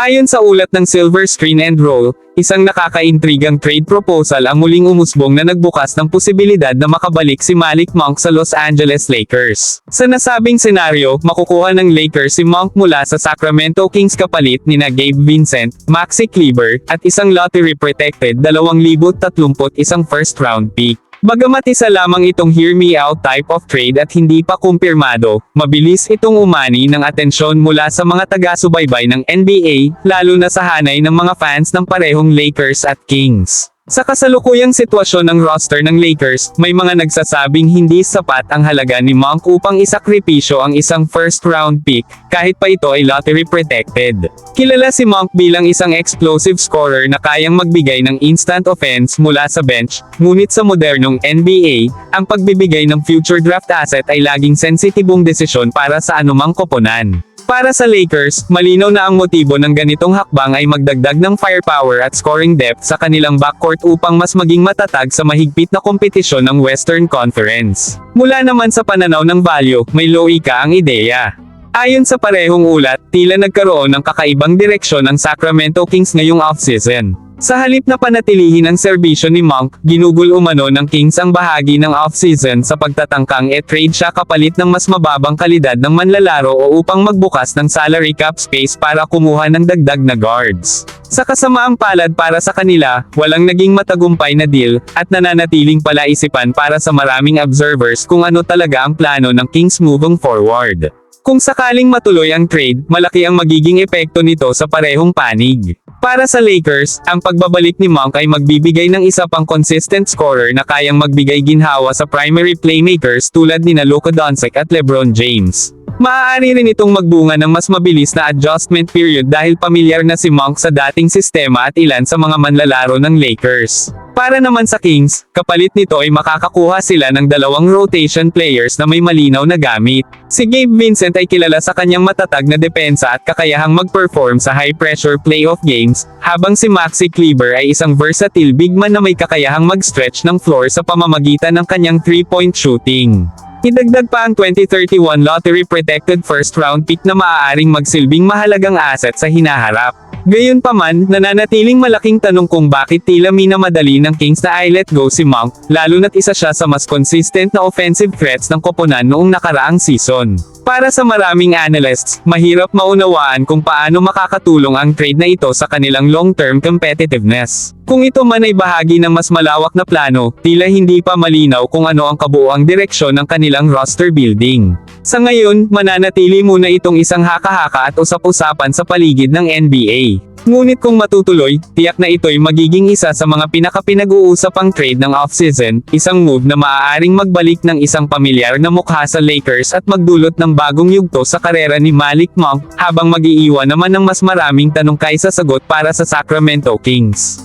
Ayon sa ulat ng Silver Screen and Roll, isang nakakaintrigang trade proposal ang muling umusbong na nagbukas ng posibilidad na makabalik si Malik Monk sa Los Angeles Lakers. Sa nasabing senaryo, makukuha ng Lakers si Monk mula sa Sacramento Kings kapalit ni na Gabe Vincent, Maxi Kleber, at isang lottery-protected 2031 first round pick. Bagamat isa lamang itong hear me out type of trade at hindi pa kumpirmado, mabilis itong umani ng atensyon mula sa mga taga-subaybay ng NBA, lalo na sa hanay ng mga fans ng parehong Lakers at Kings. Sa kasalukuyang sitwasyon ng roster ng Lakers, may mga nagsasabing hindi sapat ang halaga ni Monk upang isakripisyo ang isang first round pick, kahit pa ito ay lottery protected. Kilala si Monk bilang isang explosive scorer na kayang magbigay ng instant offense mula sa bench, ngunit sa modernong NBA, ang pagbibigay ng future draft asset ay laging sensitibong desisyon para sa anumang koponan. Para sa Lakers, malinaw na ang motibo ng ganitong hakbang ay magdagdag ng firepower at scoring depth sa kanilang backcourt upang mas maging matatag sa mahigpit na kompetisyon ng Western Conference. Mula naman sa pananaw ng value, may loika ang ideya. Ayon sa parehong ulat, tila nagkaroon ng kakaibang direksyon ang Sacramento Kings ngayong offseason. Sa halip na panatilihin ang serbisyo ni Monk, ginugol umano ng Kings ang bahagi ng offseason sa pagtatangkang e-trade siya kapalit ng mas mababang kalidad ng manlalaro o upang magbukas ng salary cap space para kumuha ng dagdag na guards. Sa kasamaang palad para sa kanila, walang naging matagumpay na deal, at nananatiling palaisipan para sa maraming observers kung ano talaga ang plano ng Kings moving forward. Kung sakaling matuloy ang trade, malaki ang magiging epekto nito sa parehong panig. Para sa Lakers, ang pagbabalik ni Monk ay magbibigay ng isa pang consistent scorer na kayang magbigay ginhawa sa primary playmakers tulad ni Luka Doncic at LeBron James. Maaari rin itong magbunga ng mas mabilis na adjustment period dahil pamilyar na si Monk sa dating sistema at ilan sa mga manlalaro ng Lakers. Para naman sa Kings, kapalit nito ay makakakuha sila ng dalawang rotation players na may malinaw na gamit. Si Gabe Vincent ay kilala sa kanyang matatag na depensa at kakayahang mag-perform sa high-pressure playoff games, habang si Maxi Kleber ay isang versatile big man na may kakayahang mag-stretch ng floor sa pamamagitan ng kanyang three-point shooting. Idagdag pa ang 2031 lottery protected first round pick na maaaring magsilbing mahalagang asset sa hinaharap. Gayunpaman, nananatiling malaking tanong kung bakit tila minamadali ng Kings na i-let go si Monk, lalo na't isa siya sa mas consistent na offensive threats ng koponan noong nakaraang season. Para sa maraming analysts, mahirap maunawaan kung paano makakatulong ang trade na ito sa kanilang long-term competitiveness. Kung ito man ay bahagi ng mas malawak na plano, tila hindi pa malinaw kung ano ang kabuoang direksyon ng kanilang roster building. Sa ngayon, mananatili muna itong isang haka-haka at usap-usapan sa paligid ng NBA. Ngunit kung matutuloy, tiyak na ito'y magiging isa sa mga pinakapinag-uusapang trade ng offseason, isang move na maaaring magbalik ng isang pamilyar na mukha sa Lakers at magdulot ng bagong yugto sa karera ni Malik Monk, habang mag-iiwan naman ng mas maraming tanong kaysa sagot para sa Sacramento Kings.